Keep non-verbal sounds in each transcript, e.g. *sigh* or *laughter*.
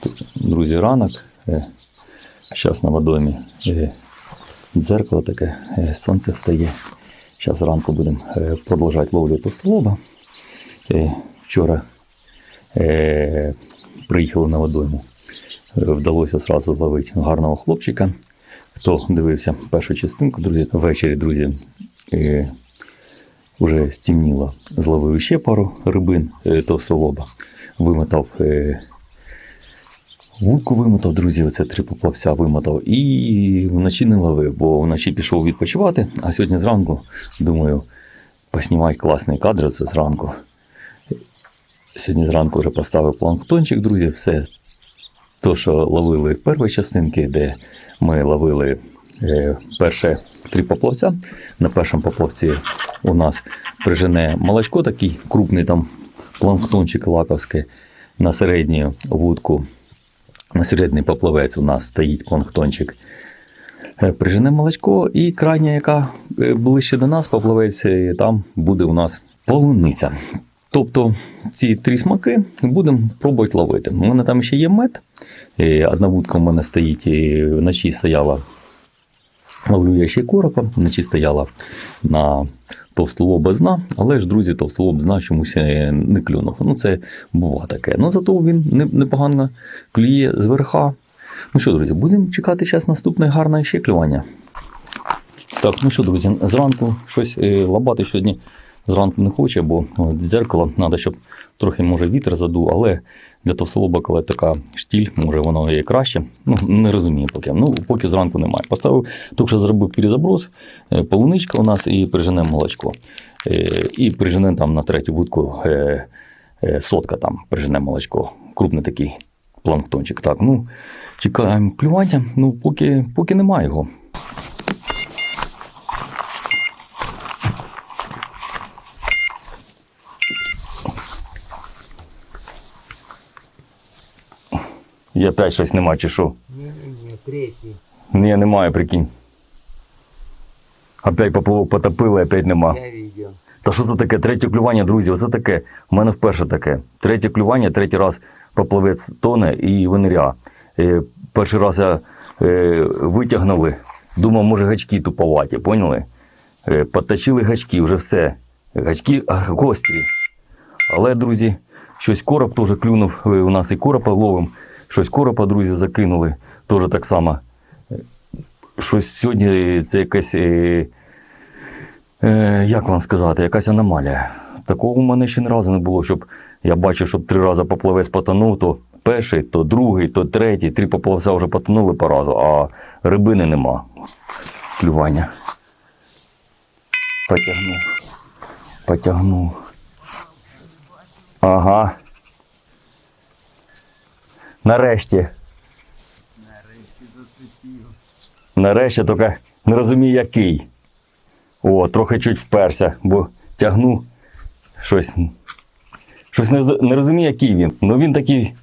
Тут, друзі, ранок. Зараз на водомі е, дзеркало таке, е, сонце встає. Зараз зранку будемо е, продовжувати ловлю товстолоба. Е, Вчора е, приїхали на водойму. Е, Вдалося зразу зловити гарного хлопчика. Хто дивився першу частинку, друзі, ввечері, друзі, е, вже стемніло. Зловив ще пару рибин е, товстолоба. Вимотав е, Вудку вимотав, друзі, оце три поплавця вимотав. І вночі не ловив, бо вночі пішов відпочивати, а сьогодні зранку, думаю, поснімай класний кадр це зранку. Сьогодні зранку вже поставив планктончик, друзі, все. То, що ловили в першій частинці, де ми ловили е, перше три поплавця. На першому поплавці у нас прижене молочко, такий крупний там планктончик лаковський. На середню вудку середній поплавець у нас стоїть планктончик. Е, Прижене молочко, і крайня, яка е, ближче до нас, поплавець, е, там буде у нас полуниця. Тобто ці три смаки будемо пробувати ловити. У мене там ще є мед. Одна вудка у мене стоїть, і вночі стояла. Ловлю я ще коропа, вночі стояла на товстолоб без дна, але ж, друзі, товстолоб з дна чомусь е, не клюнув. Ну, це бува таке. Ну, зато він непогано клює з верха. Ну що, друзі, будемо чекати час наступне гарне ще клювання. Так, ну що, друзі, зранку щось е, лабати сьогодні зранку не хоче, бо дзеркало треба, щоб трохи може вітер задув, але для товстолоба, коли така штіль, може воно є краще. Ну, не розумію поки. Ну, поки зранку немає. Поставив, тільки що зробив перезаброс, е, полуничка у нас і прижене молочко. Е, І прижене там на третю вудку е, сотка там прижене молочко. Крупний такий планктончик. Так, ну, чекаємо клювання, ну, поки, поки немає його. Я опять щось нема, чи що? Не-не-не, третий. Ні, немає, прикинь. Опять поплавок потопили, опять нема. Я видел. Та що це таке? Третє клювання, друзі, оце таке. У мене вперше таке. Третє клювання, третій раз поплавець тоне і виниря. Е, перший раз я е, витягнули, думав, може гачки туповаті, поняли? Е, подточили гачки, вже все. Гачки гострі. Але, друзі, щось короб теж клюнув. Е, У нас і коропа ловим. Щось коропа, друзі, закинули. Теж так само. Щось сьогодні це якесь. Е, Е, як вам сказати, якась аномалія. Такого у мене ще ні разу не було, щоб я бачив, щоб три рази поплавець потонув, то перший, то другий, то третій, три поплавця вже потонули по разу, а рибини нема. Клювання. Потягнув. Потягнув. Ага. Нарешті. Нарешті тільки не розумію, який. О, трохи чуть вперся, бо тягну щось. Щось не, не розумію, який він. Ну він такий,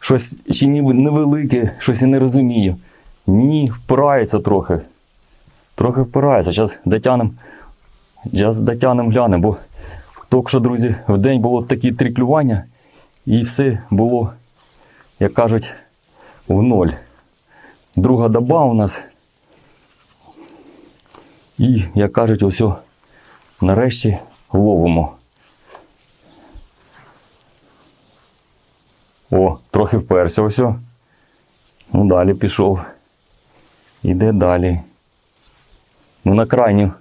щось чи ніби невелике, щось я не розумію. Ні, впирається трохи. Трохи впирається. Зараз дотянем. Зараз дотянем глянемо, бо тільки що, друзі, в день було такі три клювання, і все було, як кажуть, в ноль. Друга доба у нас. І, як кажуть, ось нарешті ловимо. О, трохи вперся ось. Ну, далі пішов. Іде далі. Ну, на крайню.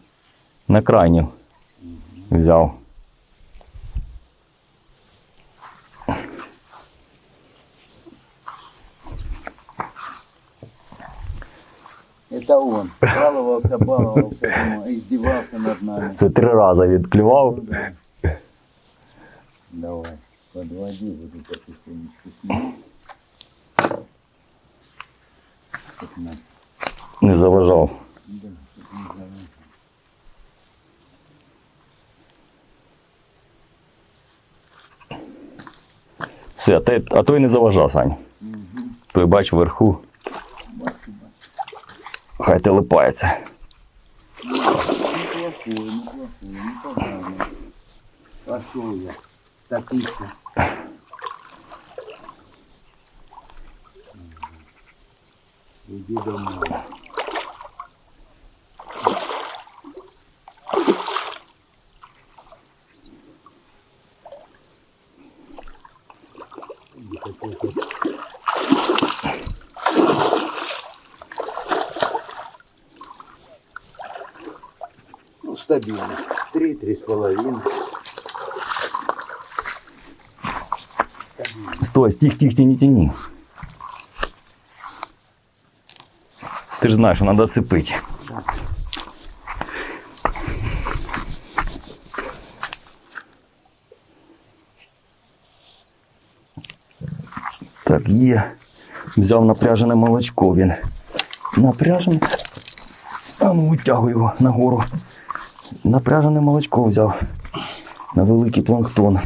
На крайню. Взяв. Это он. Баловался, баловался, думаю, издевался над нами. Це три рази відклював. Ну да. Давай, подводи эту потихонечку. Так на. Не заважав. Да, чтоб не заводить. Все, а, те, а той не заважав, Сань. Той бач вверху. Бачу, бачу. Хай телепається. Пошел я. Тихо. Иди домой. Ну, стабильно. Три, три с половиной. Стой, тих, тих, тяни. Ти ж знаєш, що треба цепити. Так, є. Взяв напряжене молочко він. Напряжене. А ну, витягуй його нагору. Напряжене молочко взяв. На великий планктон.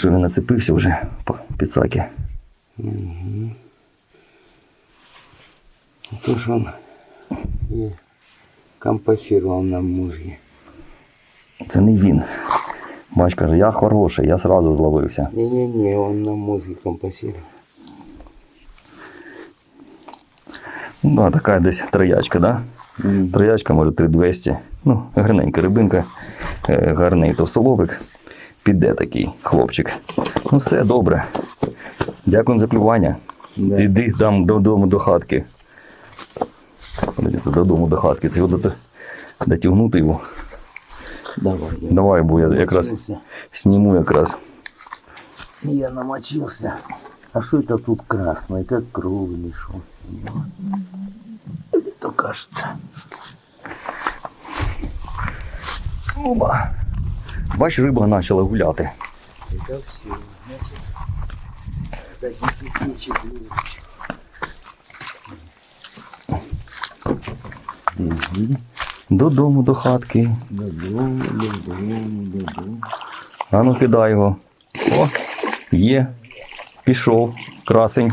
Що він нацепився вже по підсаки. То ж он и компасировал нам мужья. Це не він. Бач каже, я хороший, я сразу зловився. Не-не-не, он нам мозги компасировал. Ну, да, така десь троячка, да? Троячка, може, 3200. Ну, гарненька рибинка, е, гарний товстолобик. Піде такий хлопчик. Ну все, добре. Дякую за клювання. Да. Іди там додому до хатки. Подивіться, додому до хатки. Це його дот- дотягнути його. Давай. я Давай, бо я якраз сніму якраз. Я намочился. А что это тут красное? Как кровь или? Это кажется. Оба. Бач, риба почала гуляти. Это все. Значит, до 10 четыре. Додому до хатки. Додому, додому, додому. А ну кидай його. О, є. Пішов. Красень.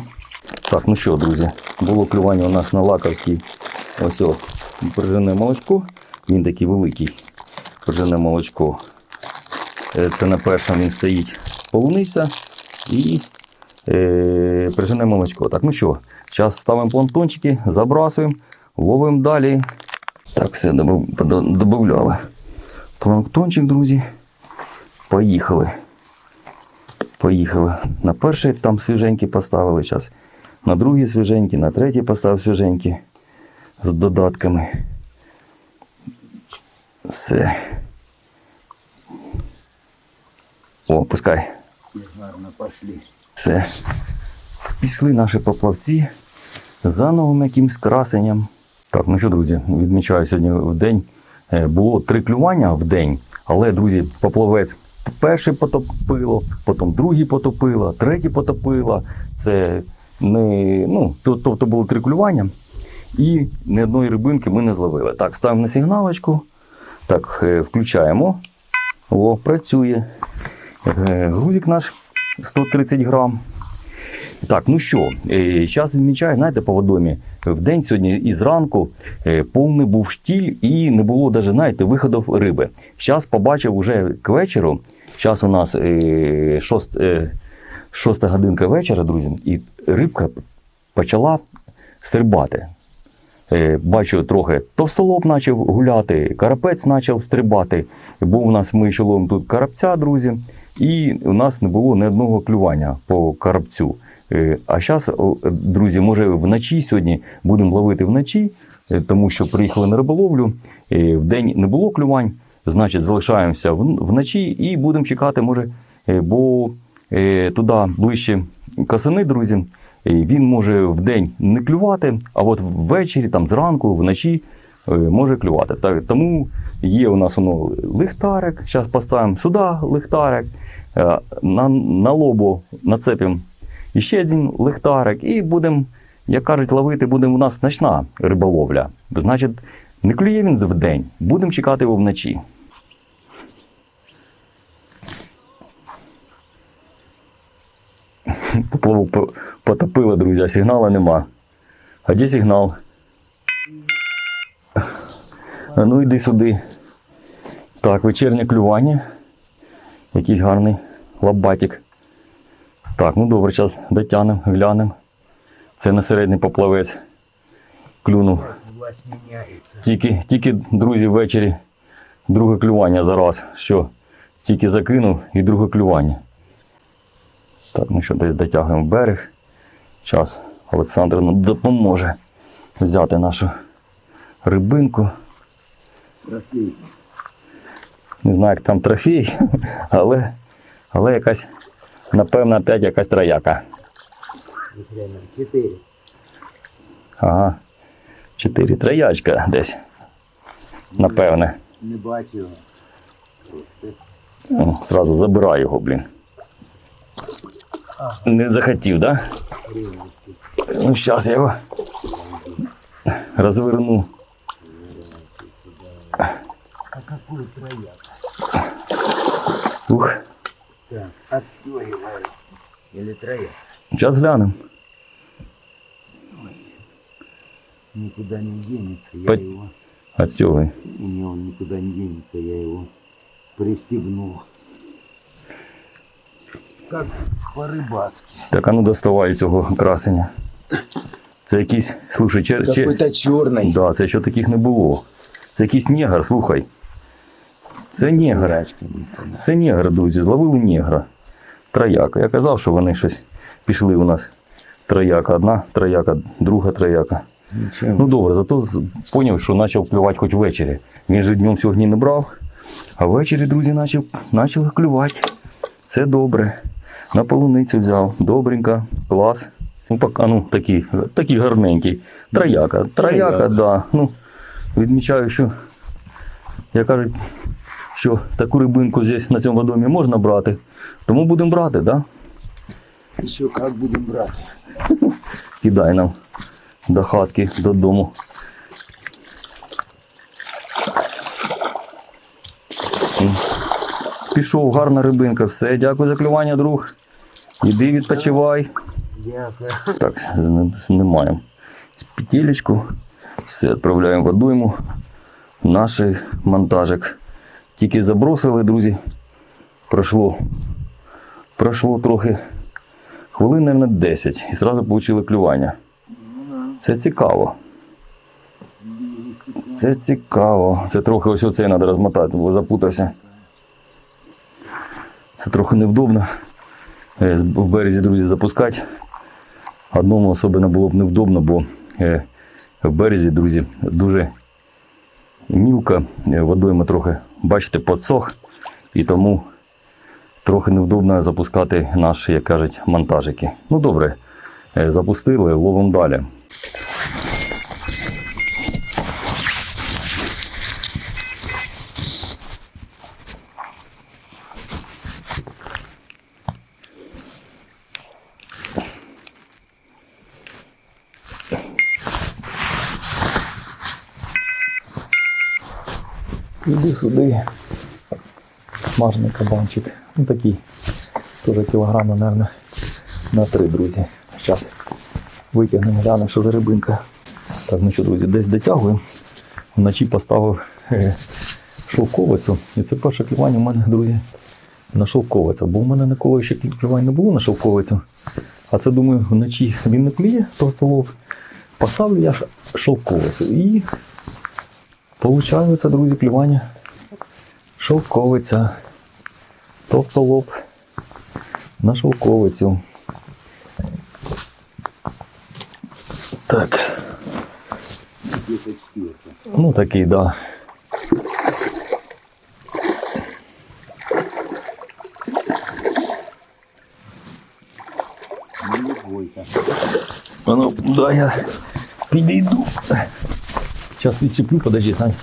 Так, ну що, друзі, було клювання у нас на лаковці. Ось о, прижене молочко. Він такий великий. Прижене молочко. Е, Це на першому він стоїть полуниця і е, прижене молочко. Так, ну що, зараз ставимо планктончики, забрасуємо, ловимо далі. Так, все, додавали. Планктончик, друзі. Поїхали. Поїхали. На перший там свіженький поставили час. На другий свіженький, на третій поставив свіженький з додатками. Все. О, пускай. Гарно пошли. Все. Пішли наші поплавці за новим якимсь красенням. Так, ну що, друзі, відмічаю сьогодні в день. е, Було три клювання в день, але, друзі, поплавець перший потопило, потім другий потопило, третій потопило. Це не, ну, то- тобто було три клювання. І ні одної рибинки ми не зловили. Так, ставимо на сигналочку. Так, е, включаємо. О, працює. Е, Грузик наш 130 грам. Так, ну що, зараз відмічаю, знаєте, по водомі. В день сьогодні і зранку е, повний був штіль і не було навіть, знаєте, виходів риби. Зараз побачив уже к вечору. Зараз у нас е, шост, е, шоста годинка вечора, друзі, і рибка почала стрибати. Е, Бачу, трохи товстолоб почав гуляти, карапець почав стрибати. Був у нас ми ще тут карапця, друзі, і у нас не було ні одного клювання по карапцю. Е, А зараз, друзі, може вночі сьогодні будемо ловити вночі, е, тому що приїхали на риболовлю. е, Вдень не було клювань, значить залишаємося вночі і будемо чекати, може, бо туди ближче касани, друзі. Він може в день не клювати, а от ввечері, там зранку, вночі може клювати. Так, тому є у нас воно лихтарик. Зараз поставимо сюди лихтарик, е, на, на лобо нацепимо ще один лихтарик, і будемо, як кажуть, ловити будемо у нас ночна риболовля. Значить, не клює він в день, будемо чекати його вночі. *laughs* Поплавок потопило, друзі, а сигналу нема. А де сигнал? Ну йди сюди. Так, вечірнє клювання. Якийсь гарний лабатик. Так, ну добре, зараз дотянемо, глянемо. Це на середній поплавець. Клюнув. Тільки, тільки, друзі, ввечері друге клювання зараз. Що? Тільки закинув і друге клювання. Так, ну що, десь дотягуємо берег. Час Олександр нам допоможе взяти нашу рибинку. Трофей. Не знаю, як там трофей, *laughs* але, але якась, напевно, опять якась трояка. Четыре. Ага. Чотири троячка десь. Напевне. Не. О, Сразу забираю його, блін. Не захотів, да? Ну, зараз я його розверну. А какую трояк? Ух, Так, отстегиваю. Или трояк. зараз глянемо. Никуда не денется. Я По- его... У него он никуда не денется. Я его пристегнул. Как по-рыбацки. Так, а ну доставай цього красення. Це якийсь, слушай, чер, чер... Какой-то черный. Да, це ще таких не було. Це якийсь негр, слухай. Це негр. Рачка никогда. Це негр, друзі, зловили негра. Трояка. Я казав, що вони щось пішли у нас. Трояка одна, трояка, друга трояка. Ничего. Ну добре, зато зрозумів, що почав клювати хоч ввечері. Він же днем сьогодні не брав, а ввечері, друзі, почав, почали клювати. Це добре. На полуницю взяв. Добренько, клас. Ну, пока, ну, такий, такий гарненький. Трояка. Трояка, так. Да. Ну, відмічаю, що, як кажуть, що таку рибинку здесь на цьому домі можна брати. Тому будемо брати, так? Да? Еще как будем брать. *laughs* Кидай нам до хатки, додому. Пішов, гарна рибинка. Все, дякую за клювання, друг. Іди відпочивай. Дякую. Так, знімаємо петелечку. Все, відправляємо в водойму. Наш монтажик. Тільки забросили, друзі. Пройшло. Пройшло трохи хвилин, мабуть, 10. І одразу отримали клювання. Це цікаво. Це цікаво. Це трохи ось оце треба розмотати, бо запутався. Це трохи невдобно. Е, В березі, друзі, запускати. Одному особливо було б невдобно, бо е, в березі, друзі, дуже мілко, е, водойма трохи, бачите, подсох, і тому трохи невдобно запускати наші, як кажуть, монтажики. Ну добре, е, запустили, ловимо далі. Іди сюди. Смажений кабанчик. Ну такий. Теж кілограма, мабуть, на три, друзі. Зараз витягнемо, глянемо, що за рибинка. Так, ну що, друзі, десь дотягуємо. Вночі поставив е, шовковицю. І це перше клювання у мене, друзі, на шовковицю. Бо в мене ніколи ще клювань не було на шовковицю. А це думаю, вночі він не клює, то столов. Поставлю я шовковицю. І Получається, друзі, клювання. Шовковиця. Тобто лоб на шовковицю. Так. Ну такий, да. Ну, ну, да, я підійду. Зараз відчеплю, подожди, Сань.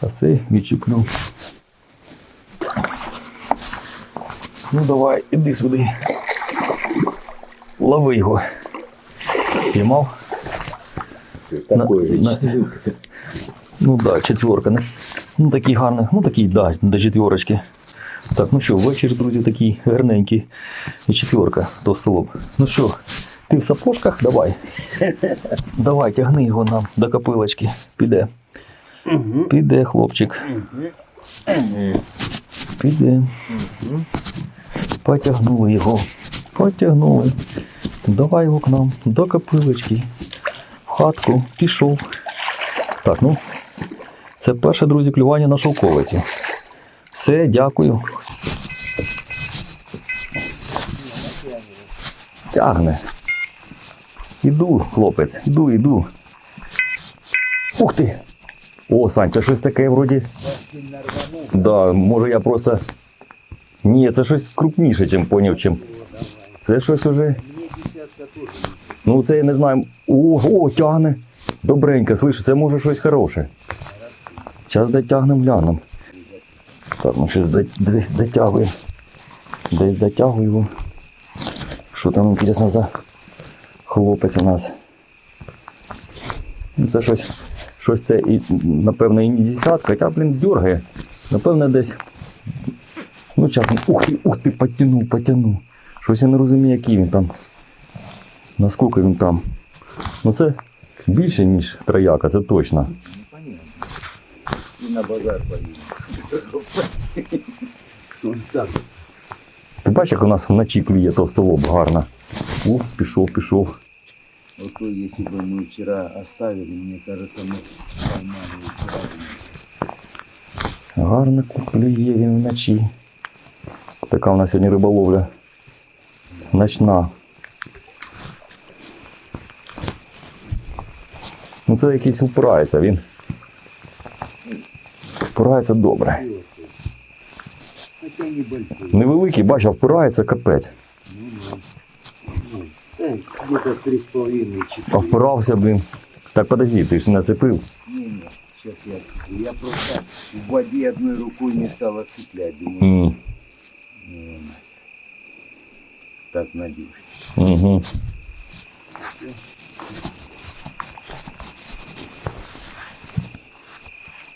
Зараз цей відчеплю. Ну давай, іди сюди. Лови його. Піймав? Такой же на- четверка. Ну да, четверка. Не? Ну такий гарний, ну такий, да, до четверочки. Так, ну що, вечір, друзі, такий гарненький. І четверка до столоб. Ну що, ти в сапожках? Давай. Давай, тягни його нам до копилочки. Піде. Піде, хлопчик. Піде. Потягнули його. Потягнули. Давай його к нам до копилочки. В хатку пішов. Так, ну. Це перше, друзі, клювання на шовковиці. Все, дякую. Тягне. Іду, хлопець, іду, іду. Ух ти! О, Сань, це щось таке вроді. Да, може я просто. Ні, це щось крупніше, чим поняв, чим. Це щось уже. Ну, це я не знаю. О, о, тягне. Добренько, слышу, це може щось хороше. Зараз дотягнемо глянемо. Так, ну щось десь дотягує. Десь дотягую. Що там, інтересно, за хлопець у нас. Ну, Це щось, щось це і, напевно, і не десятка, хоча, блін, дергає. Напевно, десь. Ну, чесно, ух ти, ух ти, потягнув, потягнув. Щось я не розумію, який він там. Наскільки він там. Ну це більше, ніж трояка, це точно. И на базар так. Ти бачиш, як у нас вночі клює товстолоб гарно. О, пішов, пішов. Вот то, если бы мы вчера оставили, мне кажется, мы поймали его сразу. Гарно клює він вночі. Така у нас сьогодні риболовля. Ночна. Ну це якийсь упирається, він. Впирається добре. Хотя небольшой. Невеликий, бачиш, а впирається капець. Где-то три с половиной часа. впирався, блін. Так подожди, ти ж не нацепив. Не-не, сейчас я... Я просто в воде одной рукой не стал отцеплять. Думаю, ну, так надежно. Угу.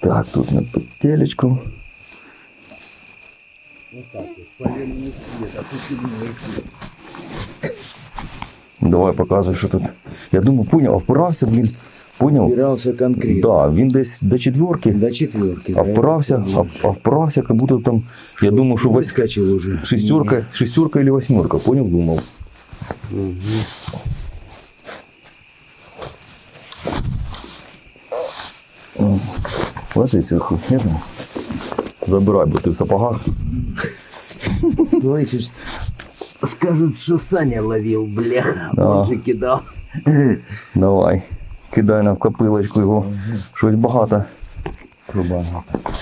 Так, тут на петелечку. Вот так вот. Полярный свет, а путевой Давай показуй, що тут. Я думаю, поняв, а впирався, блін. Поняв? Убирался конкретно. Да, він десь до четверки, До четверки. а впирався, а, а впирався, як будто там. Я думав, що вось Выскочил уже. шестерка, шестерка или восьмерка, поняв, думав. М. Ложись сверху. Забирай, бо ти в сапогах. Слышишь, скажут, что Саня ловил, бляха. Да. Он же кидал. Давай. Кидай нам в копилочку його. Щось багато.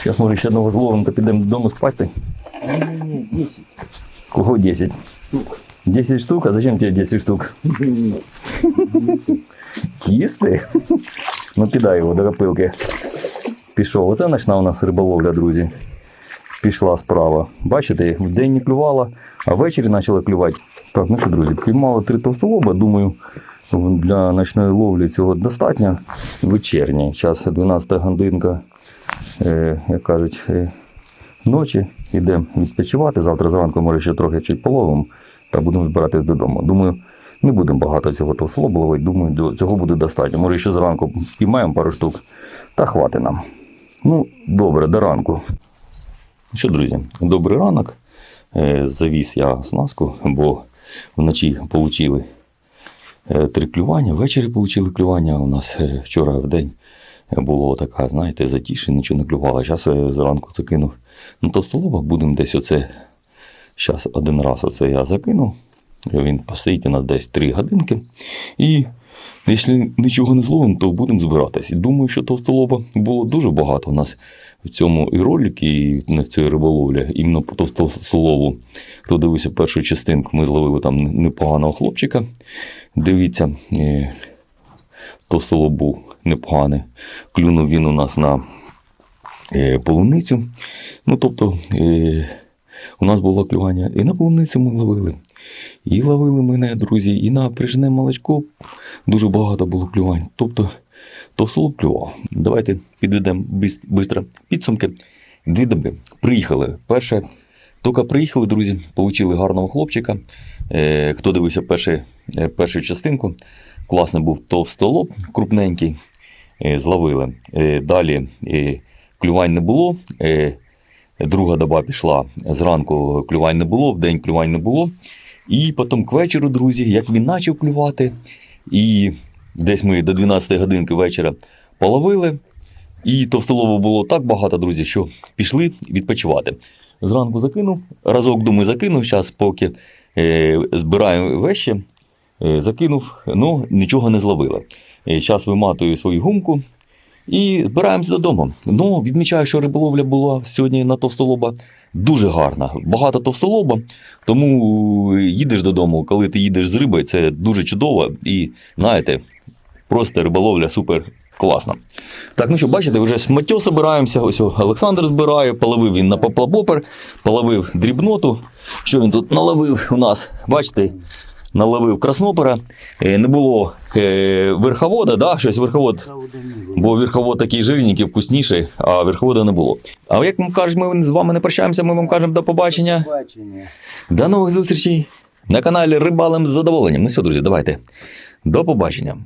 Зараз може ще одного зловимо, то підемо додому спати. Не-не-не, 10 Кого 10? штук. 10 штук? А зачем тебе 10 штук? Їсти? Ну кидай його до копилки. Пішов. Оце ночна у нас риболовля, друзі. Пішла справа. Бачите, в день не клювала, а ввечері почала клювати. Так, ну що, друзі, піймали три товстолоба. Думаю, для ночної ловлі цього достатньо. Вечірній. Зараз 12 годинка, е, як кажуть, е, ночі. Йдемо відпочивати. Завтра зранку, може, ще трохи чуть половимо та будемо збиратись додому. Думаю, не будемо багато цього товстолоба ловити. Думаю, цього буде достатньо. Може, ще зранку піймаємо пару штук та хватить нам. Ну, добре, до ранку. Що, друзі, добрий ранок. Е, Завіз я снаску, бо вночі отримали три клювання, ввечері отримали клювання. У нас е, вчора в день було така, знаєте, затіше, нічого не клювало. Зараз зранку закинув. Ну, товстолоба будемо десь оце. Зараз один раз оце я закинув. Він постоїть у нас десь 3 годинки. І якщо нічого не зловимо, то будемо збиратись. Думаю, що товстолоба було дуже багато у нас в цьому і роликі, і на цій риболовлі, іменно по товстолову. Хто дивився першу частинку, ми зловили там непоганого хлопчика. Дивіться, е, товстолоб був непоганий. Клюнув він у нас на е, полуницю. Ну, тобто, е, у нас було клювання і на полуницю ми ловили. І ловили мене, друзі, і на прижне молочко дуже багато було клювань. Тобто, товстолоб клював. Давайте підведемо швидко підсумки. Дві доби. Приїхали. Перше, тільки приїхали, друзі, отримали гарного хлопчика. Е, хто дивився перший, е, першу частинку, класний був товстолоб, крупненький. Е, зловили. Далі клювань не було. Друга доба пішла. Зранку клювань не було, вдень клювань не було. І потім к вечору, друзі, як він почав клювати, і десь ми до 12 годинки вечора половили. І товстолобу було так багато, друзі, що пішли відпочивати. Зранку закинув, разок думаю, закинув, зараз поки е, збираємо вещі, е, закинув, ну нічого не зловили. Зараз виматую свою гумку і збираємося додому. Ну, відмічаю, що риболовля була сьогодні на товстолоба дуже гарна. Багато товстолоба, тому їдеш додому, коли ти їдеш з риби, це дуже чудово і, знаєте, просто риболовля супер класна. Так, ну що, бачите, вже шматтю збираємося. Ось Олександр збирає, половив він на поплапопер, половив дрібноту. Що він тут наловив у нас? Бачите, наловив краснопера. Е, Не було е, верховода, да? щось верховод Бо верховод такий жирненький, вкусніший, а верховода не було. А як ми кажемо, ми з вами не прощаємося, ми вам кажемо до побачення. Бачення. До нових зустрічей на каналі Рибалим з задоволенням. Ну все, друзі, давайте. До побачення.